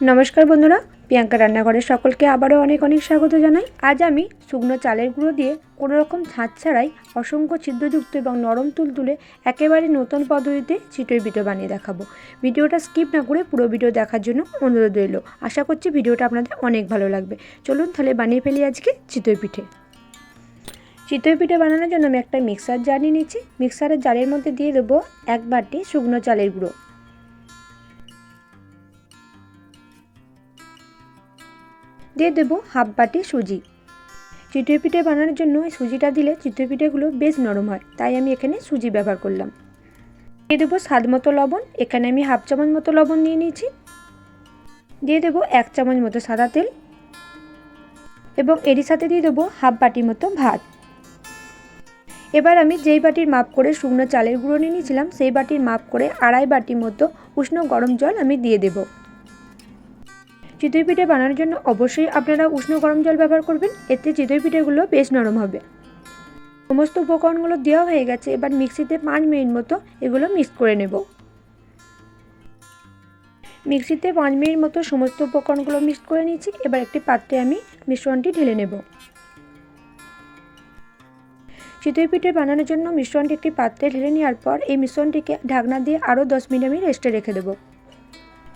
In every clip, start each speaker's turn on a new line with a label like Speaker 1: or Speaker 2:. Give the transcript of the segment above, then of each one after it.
Speaker 1: নমস্কার বন্ধুরা, প্রিয়াঙ্কা রান্নাঘরের সকলকে আবারও অনেক অনেক স্বাগত জানাই। আজ আমি শুকনো চালের গুঁড়ো দিয়ে কোনো রকম ছাঁচ ছাড়াই অসংখ্য ছিদ্রযুক্ত এবং নরম তুলতুলে একেবারে নতুন পদ্ধতিতে চিতই পিঠে বানিয়ে দেখাবো। ভিডিওটা স্কিপ না করে পুরো ভিডিও দেখার জন্য অনুরোধ রইল। আশা করছি ভিডিওটা আপনাদের অনেক ভালো লাগবে। চলুন তাহলে বানিয়ে ফেলি আজকে চিতই পিঠে। চিতই পিঠে বানানোর জন্য আমি একটা মিক্সার জার নিয়ে মিক্সারের জারের মধ্যে দিয়ে দেবো এক বাটি শুকনো চালের গুঁড়ো। দিয়ে দেবো হাফ বাটি সুজি। চিতই পিঠে বানানোর জন্য এই সুজিটা দিলে চিতই পিঠেগুলো বেশ নরম হয়, তাই আমি এখানে সুজি ব্যবহার করলাম। দিয়ে দেবো স্বাদ মতো লবণ, এখানে আমি হাফ চামচ মতো লবণ নিয়ে নিয়েছি। দিয়ে দেবো এক চামচ মতো সাদা তেল এবং এরই সাথে দিয়ে দেবো হাফ বাটি মতো ভাত। এবার আমি যেই বাটির মাপ করে শুকনো চালের গুঁড়ো নিয়ে নিয়েছিলাম, সেই বাটির মাপ করে আড়াই বাটি মতো উষ্ণ গরম জল আমি দিয়ে দেবো। চিতই পিঠে বানানোর জন্য অবশ্যই আপনারা উষ্ণ গরম জল ব্যবহার করবেন। এতে চিতই পিঠেগুলো বেশ নরম হবে। সমস্ত উপকরণগুলো দেওয়া হয়ে গেছে, এবার মিক্সিতে পাঁচ মিনিট মতো এগুলো মিক্স করে নেব। মিক্সিতে পাঁচ মিনিট মতো সমস্ত উপকরণগুলো মিক্স করে নিয়েছি, এবার একটি পাত্রে আমি মিশ্রণটি ঢেলে নেব। চিতই পিঠে বানানোর জন্য মিশ্রণটি একটি পাত্রে ঢেলে নেওয়ার পর এই মিশ্রণটিকে ঢাকনা দিয়ে আরও দশ মিনিট আমি রেস্টে রেখে দেবো।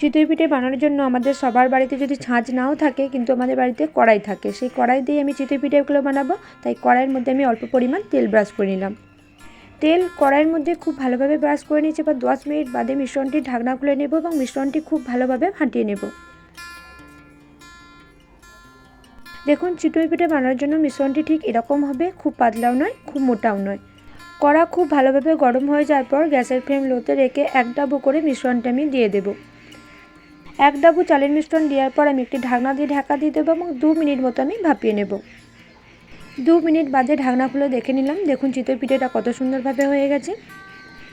Speaker 1: চিতই পিঠে বানানোর জন্য আমাদের সবার বাড়িতে যদি ছাঁচ নাও থাকে, কিন্তু আমাদের বাড়িতে কড়াই থাকে। সেই কড়াই দিয়ে আমি চিতই পিঠেগুলো বানাবো, তাই কড়াইয়ের মধ্যে আমি অল্প পরিমাণ তেল ব্রাশ করে নিলাম। তেল কড়াইয়ের মধ্যে খুব ভালোভাবে ব্রাশ করে নিয়েছি, এবার দশ মিনিট বাদে মিশ্রণটি ঢাকনা খুলে নেব এবং মিশ্রণটি খুব ভালোভাবে ফাটিয়ে নেব। দেখুন চিতই পিঠে বানানোর জন্য মিশ্রণটি ঠিক এরকম হবে, খুব পাতলাও নয়, খুব মোটাও নয়। কড়া খুব ভালোভাবে গরম হয়ে যাওয়ার পর গ্যাসের ফ্লেম লোতে রেখে এক ডাবো করে মিশ্রণটা আমি দিয়ে দেবো। এক ডাবু চালের মিশ্রণ দেওয়ার পর আমি একটি ঢাকনা দিয়ে ঢাকা দিয়ে দেবো এবং দু মিনিট মতো আমি ভাপিয়ে নেব। দু মিনিট বাদে ঢাকনা খুলে দেখে নিলাম। দেখুন চিতই পিঠেটা কত সুন্দরভাবে হয়ে গেছে।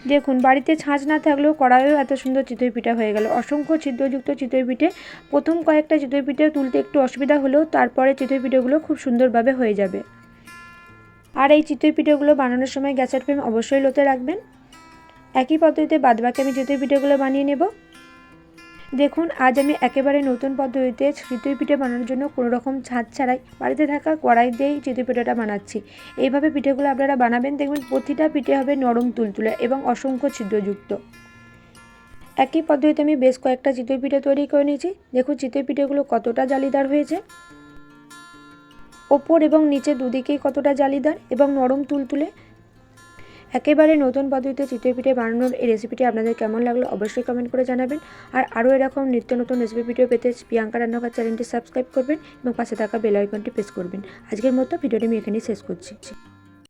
Speaker 1: দেখুন, বাড়িতে ছাঁচ না থাকলেও কড়াইও এত সুন্দর চিতই পিঠা হয়ে গেল। অসংখ্য ছিদ্রযুক্ত চিতই পিঠে। প্রথম কয়েকটা চিতই পিঠে তুলতে একটু অসুবিধা হলেও তারপরে চিতই পিঠেগুলো খুব সুন্দরভাবে হয়ে যাবে। আর এই চিতই পিঠেগুলো বানানোর সময় গ্যাসের ফ্লেম অবশ্যই লোতে রাখবেন। একই পদ্ধতিতে বাদবাকি আমি চিতই পিঠেগুলো বানিয়ে নেব। দেখুন, আজ আমি একেবারে নতুন পদ্ধতিতে চিতই পিঠে বানানোর জন্য কোনো রকম ছাদ ছাড়াই বাড়িতে থাকা কড়াই দিয়েই চিতই পিঠেটা বানাচ্ছি। এইভাবে পিঠেগুলো আপনারা বানাবেন, দেখবেন প্রতিটা পিঠে হবে নরম তুলতুলে এবং অসংখ্য ছিদ্রযুক্ত। একই পদ্ধতিতে আমি বেশ কয়েকটা চিতই পিঠে তৈরি করে নিয়েছি। দেখুন, চিতই পিঠেগুলো কতটা জালিদার হয়েছে। ওপর এবং নিচে দুদিকেই কতটা জালিদার এবং নরম তুলতুলে একেবারে নতুন পদ্ধতিতে চিতই পিঠে বানানোর এই রেসিপিটি আপনাদের কেমন লাগল অবশ্যই কমেন্ট করে জানাবেন। আর আরও এরকম নিত্য নতুন রেসিপি ভিডিও পেতে প্রিয়াঙ্কা রান্নাঘর চ্যানেলটি সাবস্ক্রাইব করবেন এবং পাশে থাকা বেল আইকনটি প্রেস করবেন। আজকের মতো ভিডিওটি আমি এখানেই শেষ করছি।